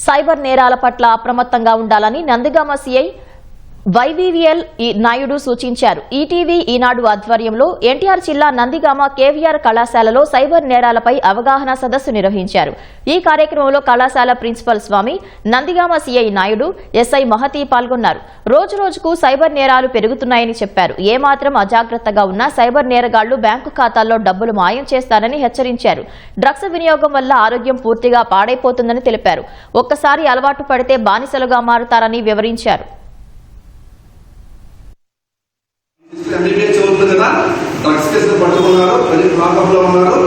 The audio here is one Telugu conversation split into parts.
సైబర్ నేరాల పట్ల అప్రమత్తంగా ఉండాలని నందిగామ సీఐ వైవీవీఎల్ ఈ నాయుడు సూచించారు. ఈటీవీ ఈనాడు ఆధ్వర్యంలో ఎన్టీఆర్ జిల్లా నందిగామ కేవీఆర్ కళాశాలలో సైబర్ నేరాలపై అవగాహన సదస్సు నిర్వహించారు. ఈ కార్యక్రమంలో కళాశాల principal Swamy Nandigama CI Naidu SI Mahathi పాల్గొన్నారు. రోజు రోజుకు సైబర్ నేరాలు పెరుగుతున్నాయని చెప్పారు. ఏమాత్రం అజాగ్రత్తగా ఉన్నా సైబర్ నేరగాళ్ళు బ్యాంకు ఖాతాల్లో డబ్బులు మాయం చేస్తారని హెచ్చరించారు. డ్రగ్స్ వినియోగం వల్ల ఆరోగ్యం పూర్తిగా పాడైపోతుందని తెలిపారు. ఒక్కసారి అలవాటు పడితే బానిసలుగా మారుతారని వివరించారు. ఎంబీబీఎస్ చదువుతుంది కదా డ్రగ్స్ కేసులు పట్టుకున్నారు ప్రజెంట్ లాకప్లో ఉన్నారు.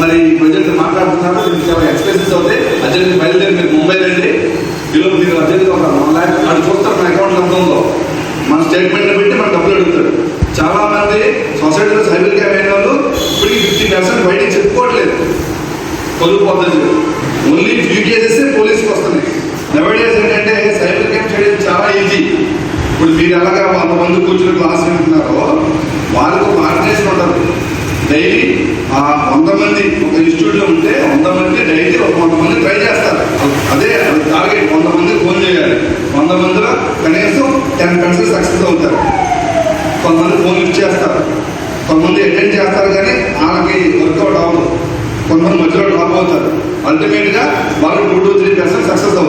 మరి ప్రజెంట్ మాట్లాడుతున్నారు చాలా ఎక్స్పెన్సెస్ అవుతాయి అర్జెంట్ బయలుదేరి మీరు ముంబై రండి. బిలో మీరు అర్జెంట్గా ఒక వన్ ల్యాక్ అది చూస్తారు మన అకౌంట్ ఎంత ఉందో మన స్టేట్మెంట్ పెట్టి మన డబ్బులు అడుగుతాడు చాలా మంది సొసైటీలో సైబర్ క్రైమ్ అయిన వాళ్ళు ఇప్పటికి ఫిఫ్టీ పర్సెంట్ బయటికి చెప్పుకోవట్లేదు. పొదుపు పద్ధతులు. ఓన్లీ ఫ్యూ కేసెస్ పోలీసుకి వస్తున్నాయి. ఇప్పుడు మీరు ఎలాగా వంద మంది కూర్చుని క్లాస్ వింటున్నారో వాళ్ళకు ఒక ఆర్గనైజేషన్ ఉంటుంది డైలీ ఆ వంద మంది ఒక ఇన్స్టిట్యూట్లో ఉంటే వంద మంది డైలీ ఒక వంద మంది ట్రై చేస్తారు. అదే టార్గెట్. వంద మంది ఫోన్ చేయాలి. వంద మందిలో కనీసం టెన్ పర్సెంట్ సక్సెస్ అవుతారు కొంతమంది ఫోన్ లిఫ్ట్ చేస్తారు. కొంతమంది అటెండ్ చేస్తారు కానీ వాళ్ళకి వర్కౌట్ అవ్వదు. కొంతమంది మధ్యలో డ్రాప్ అవుతారు. అల్టిమేట్గా వాళ్ళు two to three percent success అవుతారు